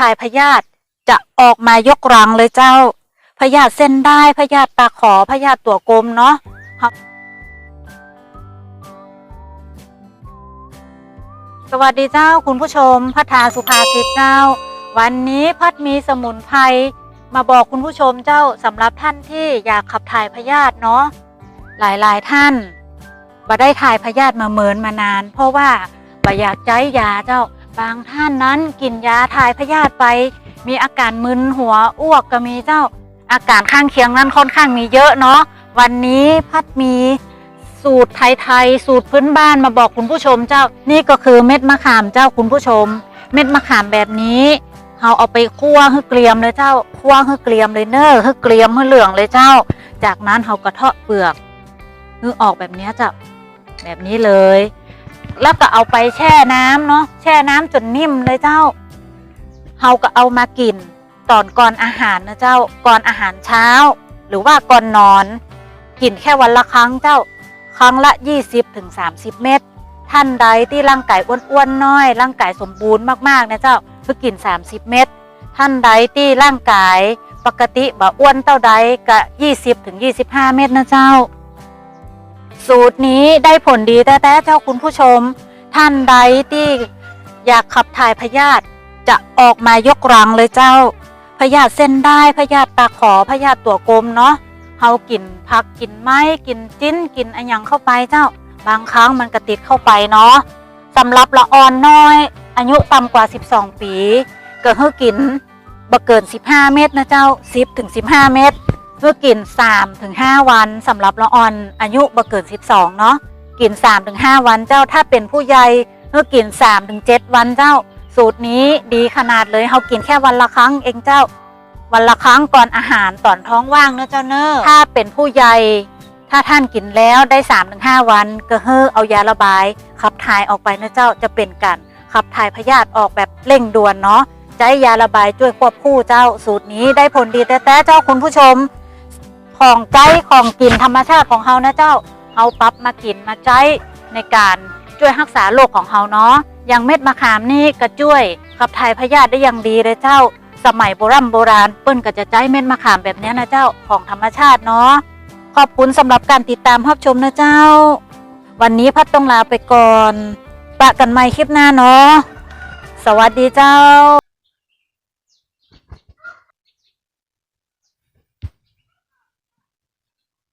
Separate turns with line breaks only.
ถ่ายพยาธิจะออกมายกรังเลยเจ้าพยาธิเส้นได้พยาธิปากขอพยาธิตัวกลมเนาะสวัสดีเจ้าคุณผู้ชมพัฒนาสุภาษิตเจ้า วันนี้พัดมีสมุนไพรมาบอกคุณผู้ชมเจ้าสำหรับท่านที่อยากขับถ่ายพยาธิเนาะหลายๆท่านบ่ได้ถ่ายพยาธิมาเหมินมานาน เพราะว่าบ่อยากใจยาเจ้า บางท่านนั้นกินยาถ่ายพยาธิไป มีอาการมึนหัวอ้วกก็มีเจ้า อาการข้างเคียงนั้นค่อนข้างมีเยอะเนาะวันนี้พัดมีสูตรไทยๆสูตรพื้นบ้านมาบอกคุณผู้ชมเจ้านี่ก็คือเม็ดมะขามเจ้าคุณผู้ชม เม็ดมะขามแบบนี้เราเอาไปคั่วให้เกรียมเลยเจ้าคั่วให้เกรียมเลยเนอะให้เกรียมให้เหลืองเลยเจ้า จากนั้นเรากระเทาะเปลือกให้ออกแบบนี้เจ้าแบบนี้เลย แล้วก็เอาไปแช่น้ำเนาะแช่น้ำจนนิ่มเลยเจ้าเราก็เอามากินตอนก่อนอาหารนะเจ้าก่อนอาหารเช้า หรือว่าก่อนนอนกินแค่วันละครั้งเจ้า ครั้งละ 20-30ถึง30เม็ดท่านใดที่ร่างกายอ้วนๆน้อย ร่างกายสมบูรณ์มากๆนะเจ้าเพื่อกิน 30 เม็ดท่านใดที่ร่างกายปกติบ่อ้วนเท่าใดก็20ถึง25 เม็ดนะเจ้า สูตรนี้ได้ผลดีแต่แต่เจ้าคุณผู้ชม ท่านใดที่อยากขับถ่ายพยาธิจะออกมายกรังเลยเจ้าพยาธิเส้นได้พยาธิปากขอพยาธิตัวกลมเนาะเฮากินผักกินไม้กินจิ้นกินอะหยังเข้าไปเจ้า บางครั้งมันกระติดเข้าไปเนาะสำหรับละอ่อนน้อย อายุต่ำกว่า 12 ปี เก็ให้กินบ่เกิน 15 เม็ดนะเจ้า 10ถึง15 เม็ด เพื่อกิน3ถึง5วันสำหรับละอ่อนอายุบ่เกิน 12 เนาะกิน3ถึง5วันเจ้าถ้าเป็นผู้ใหญ่เพื่อกิน3ถึง7วันเจ้า สูตรนี้ดีขนาดเลยเฮากินแค่วันละครั้งเองเจ้า วันละครั้งก่อนอาหารตอนท้องว่างเนอะเจ้าเนอะถ้าเป็นผู้ใหญ่ถ้าท่านกินแล้วได้3าถึงหวัน ก็เฮ้อเอายาระบายขับถ่ายออกไปนะเจ้าจะเป็นการขับถ่ายพยาธิออกแบบเร่งด่วนเนาะใจยาระบายช่วยควบคู่เจ้าสูตรนี้ได้ผลดีแต่แต่เจ้าคุณผู้ชม ของใจของกินธรรมชาติของเฮานะเจ้าเฮาปรับมากินมาใจในการช่วยรักษาโรคของเฮาเนาะอย่างเม็ดมะขามนี่ก็ช่วยขับถ่ายพยาธิได้อย่างดีเลยเจ้า สมัยโบราณโบราณเปิ้นก็จะใจเม็ดมะขามแบบนี้นะเจ้าของธรรมชาติเนาะขอบคุณสำหรับการติดตามรับชมนะเจ้า วันนี้พัดต้องลาไปก่อนปะกันใหม่คลิปหน้าเนาะสวัสดีเจ้า